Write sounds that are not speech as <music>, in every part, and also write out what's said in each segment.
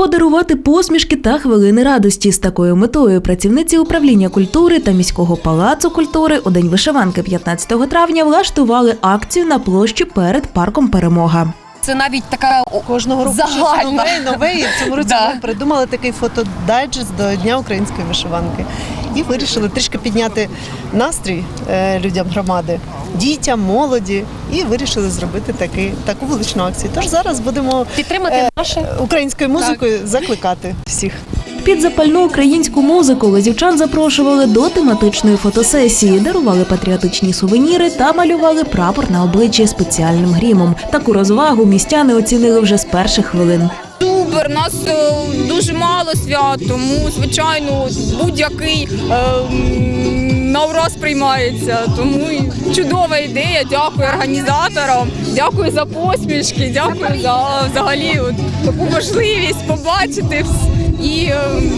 Подарувати посмішки та хвилини радості з такою метою працівниці управління культури та міського палацу культури у день вишиванки 15 травня влаштували акцію на площі перед парком Перемога. Це навіть така Кожного року щось нове нове. І в цьому році <laughs> Да. ми придумали такий фотодайджест до Дня української вишиванки. І вирішили трішки підняти настрій е, людям громади, дітям, молоді. І вирішили зробити таки, таку вуличну акцію. Тож зараз будемо підтримати Е, наше. українською музикою закликати всіх. Під запальну українську музику лазівчан запрошували до тематичної фотосесії, дарували патріотичні сувеніри та малювали прапор на обличчі спеціальним грімом. Таку розвагу містяни оцінили вже з перших хвилин. Супер, нас е, дуже мало свят, тому звичайно будь-який е, на ураз приймається. Тому чудова ідея. Дякую організаторам, дякую за посмішки, дякую за взагалі от, таку можливість побачити і е, м,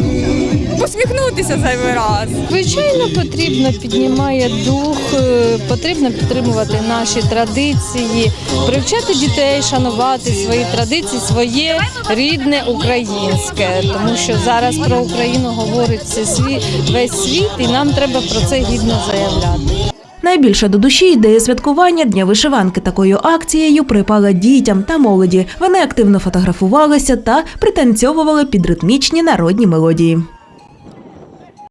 посміхнутися зайвий раз. Звичайно, потрібно піднімає дух, е, потрібно підтримувати наші традиції, привчати дітей, шанувати свої традиції, своє рідне українське, тому що зараз про Україну говорить весь світ, і нам треба про це гідно заявляти. Найбільше до душі ідея святкування Дня вишиванки такою акцією припала дітям та молоді. Вони активно фотографувалися та пританцьовували під ритмічні народні мелодії.